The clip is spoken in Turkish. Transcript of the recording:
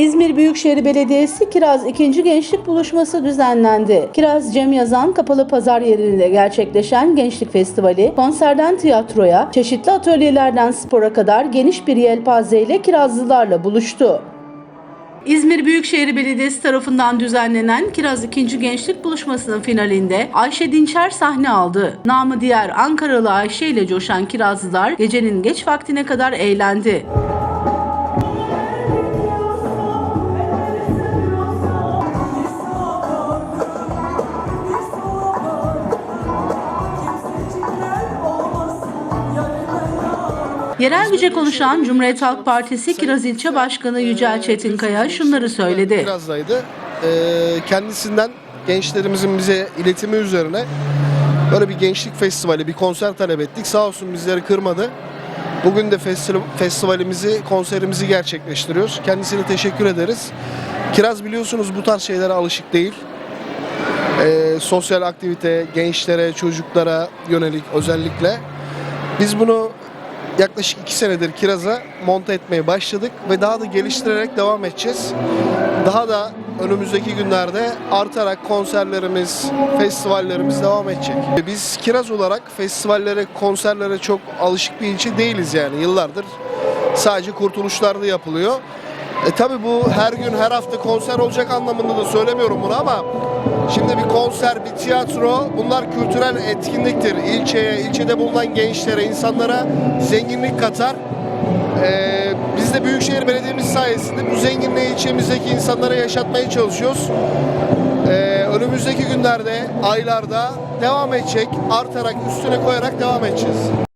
İzmir Büyükşehir Belediyesi Kiraz 2. Gençlik Buluşması düzenlendi. Kiraz Cem Yazan Kapalı Pazar yerinde gerçekleşen Gençlik Festivali, konserden tiyatroya, çeşitli atölyelerden spora kadar geniş bir yelpazeyle Kirazlılarla buluştu. İzmir Büyükşehir Belediyesi tarafından düzenlenen Kiraz 2. Gençlik Buluşması'nın finalinde Ayşe Dinçer sahne aldı. Namı diğer Ankaralı Ayşe ile coşan Kirazlılar gecenin geç vaktine kadar eğlendi. Yerel güce konuşan Cumhuriyet Halk Partisi Kiraz İlçe Başkanı Yücel Çetinkaya şunları söyledi. Biraz'daydı. Ee, kendisinden gençlerimizin bize iletimi üzerine böyle bir gençlik festivali, bir konser talep ettik. Sağ olsun bizleri kırmadı. Bugün de festi- festivalimizi, konserimizi gerçekleştiriyoruz. Kendisine teşekkür ederiz. Kiraz biliyorsunuz bu tarz şeylere alışık değil. Ee, sosyal aktivite, gençlere, çocuklara yönelik özellikle. Biz bunu yaklaşık iki senedir Kiraz'a monte etmeye başladık ve daha da geliştirerek devam edeceğiz. Daha da önümüzdeki günlerde artarak konserlerimiz, festivallerimiz devam edecek. Biz Kiraz olarak festivallere, konserlere çok alışık bir ilçe değiliz yani yıllardır. Sadece kurtuluşlarda yapılıyor. E tabi bu her gün her hafta konser olacak anlamında da söylemiyorum bunu ama şimdi bir konser, bir tiyatro bunlar kültürel etkinliktir. İlçeye, ilçede bulunan gençlere, insanlara zenginlik katar. Ee, biz de Büyükşehir Belediye'miz sayesinde bu zenginliği ilçemizdeki insanlara yaşatmaya çalışıyoruz. Ee, önümüzdeki günlerde, aylarda devam edecek, artarak, üstüne koyarak devam edeceğiz.